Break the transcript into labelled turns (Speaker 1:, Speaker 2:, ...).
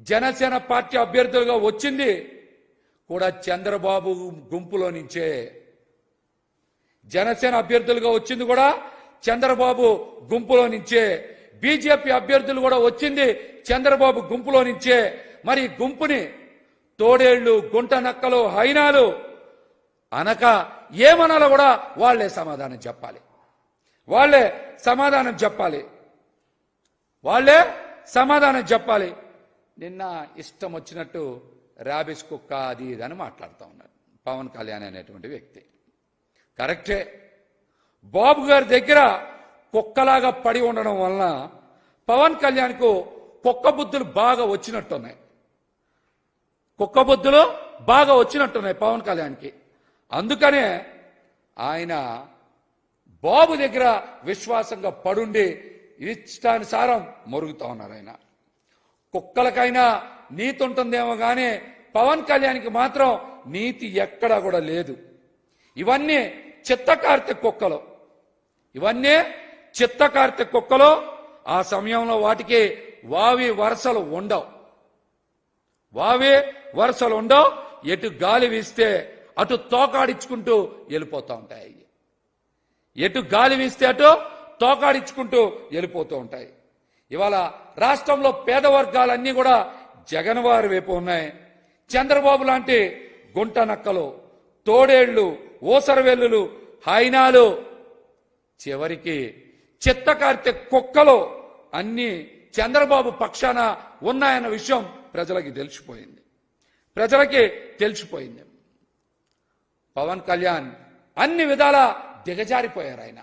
Speaker 1: Janasena party అభ్యర్థులుగా వచ్చింది కూడా చంద్రబాబు గుంపులో నుంచే. జనసేన అభ్యర్థులుగా వచ్చింది కూడా చంద్రబాబు గుంపులో నుంచే. బీజేపీ అభ్యర్థులు కూడా వచ్చింది చంద్రబాబు గుంపులో నుంచే. మరి గుంపుని తోడేళ్ళు గుంట నక్కలు హైనాలు అనక ఏమనాలో కూడా వాళ్ళే సమాధానం చెప్పాలి. వాళ్ళే సమాధానం చెప్పాలి. వాళ్ళే సమాధానం చెప్పాలి. నిన్న ఇష్టం వచ్చినట్టు ర్యాబిస్ కుక్క అది ఇది అని మాట్లాడుతూ ఉన్నారు పవన్ కళ్యాణ్ అనేటువంటి వ్యక్తి. కరెక్టే. బాబు గారి దగ్గర కుక్కలాగా పడి ఉండడం వలన పవన్ కళ్యాణ్కు కుక్క బుద్ధులు బాగా వచ్చినట్టున్నాయి. కుక్క బుద్ధులు బాగా వచ్చినట్టున్నాయి పవన్ కళ్యాణ్కి. అందుకనే ఆయన బాబు దగ్గర విశ్వాసంగా పడుండి ఇష్టానుసారం మరుగుతూ ఉన్నారు ఆయన. కుక్కలకైనా నీతి ఉంటుందేమో కానీ పవన్ కళ్యాణ్కి మాత్రం నీతి ఎక్కడా కూడా లేదు. ఇవన్నీ చిత్తకార్తె కుక్కలు. ఇవన్నీ చిత్తకార్తె కుక్కలు. ఆ సమయంలో వాటికి వావి వరసలు ఉండవు. వావి వరసలు ఉండవు. ఎటు గాలి వీస్తే అటు తోకాడించుకుంటూ వెళ్ళిపోతూ ఉంటాయి. ఎటు గాలి వీస్తే అటు తోకాడించుకుంటూ వెళ్ళిపోతూ ఉంటాయి. ఇవాళ రాష్ట్రంలో పేద వర్గాలన్నీ కూడా జగన్ వారి వైపు ఉన్నాయి. చంద్రబాబు లాంటి గుంట నక్కలు తోడేళ్ళు ఓసరవెల్లులు హైనాలు చివరికి చిత్తకార్తె కుక్కలు అన్ని చంద్రబాబు పక్షాన ఉన్నాయన్న విషయం ప్రజలకి తెలిసిపోయింది. ప్రజలకి తెలిసిపోయింది. పవన్ కళ్యాణ్ అన్ని విధాలా దిగజారిపోయారు ఆయన.